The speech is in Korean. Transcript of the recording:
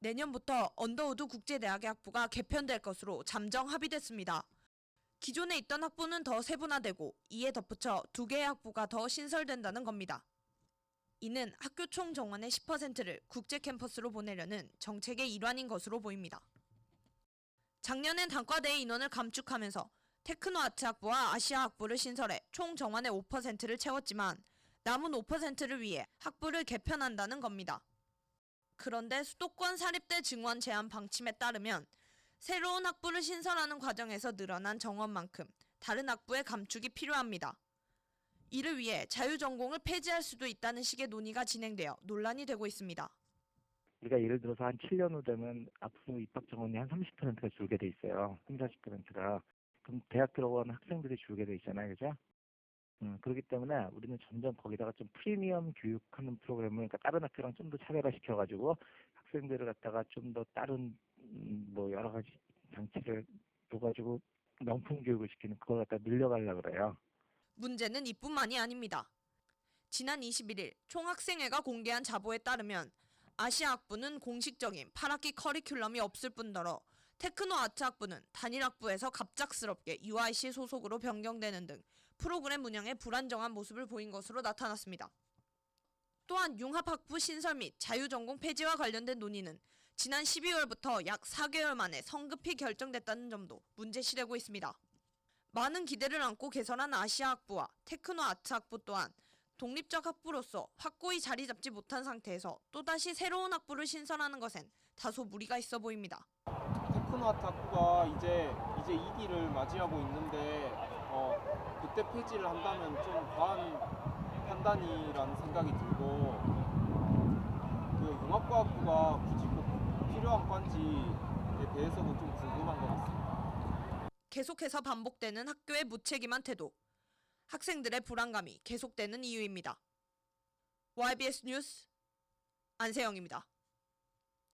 내년부터 언더우드 국제대학의 학부가 개편될 것으로 잠정 합의됐습니다. 기존에 있던 학부는 더 세분화되고 이에 덧붙여 두 개의 학부가 더 신설된다는 겁니다. 이는 학교 총 정원의 10%를 국제 캠퍼스로 보내려는 정책의 일환인 것으로 보입니다. 작년엔 단과대의 인원을 감축하면서 테크노 아트 학부와 아시아 학부를 신설해 총 정원의 5%를 채웠지만 남은 5%를 위해 학부를 개편한다는 겁니다. 그런데 수도권 사립대 증원 제한 방침에 따르면 새로운 학부를 신설하는 과정에서 늘어난 정원만큼 다른 학부의 감축이 필요합니다. 이를 위해 자유전공을 폐지할 수도 있다는 식의 논의가 진행되어 논란이 되고 있습니다. 우리가 예를 들어서 한 7년 후 되면 앞으로 입학 정원이 한 30%가 줄게 돼 있어요. 3, 40%가. 그럼 대학 들어가는 학생들이 줄게 돼 있잖아요. 그죠? 음, 그렇기 때문에 우리는 점점 거기다가 좀 프리미엄 교육하는 프로그램을 그러니까 다른 학교랑 좀 더 차별화 시켜 가지고 학생들을 갖다가 좀 더 다른 음, 뭐 여러 가지 장치를 둬가지고 명품 교육을 시키는 그걸 갖다 늘려가려고 그래요. 문제는 이뿐만이 아닙니다. 지난 21일 총학생회가 공개한 자보에 따르면 아시아 학부는 공식적인 8학기 커리큘럼이 없을 뿐더러 테크노 아트 학부는 단일 학부에서 갑작스럽게 UIC 소속으로 변경되는 등 프로그램 운영에 불안정한 모습을 보인 것으로 나타났습니다. 또한 융합학부 신설 및 자유전공 폐지와 관련된 논의는 지난 12월부터 약 4개월 만에 성급히 결정됐다는 점도 문제시되고 있습니다. 많은 기대를 안고 개설한 아시아 학부와 테크노 아트 학부 또한 독립적 학부로서 확고히 자리 잡지 못한 상태에서 또다시 새로운 학부를 신설하는 것엔 다소 무리가 있어 보입니다. 테크노아트 학부가 이제 이제 2기를 맞이하고 있는데 어, 그때 폐지를 한다면 좀 과한 판단이라는 생각이 들고 그 융합과학부가 굳이 꼭 필요한 건지에 대해서는 좀 궁금한 것 같습니다. 계속해서 반복되는 학교의 무책임한 태도, 학생들의 불안감이 계속되는 이유입니다. YBS 뉴스 안세영입니다.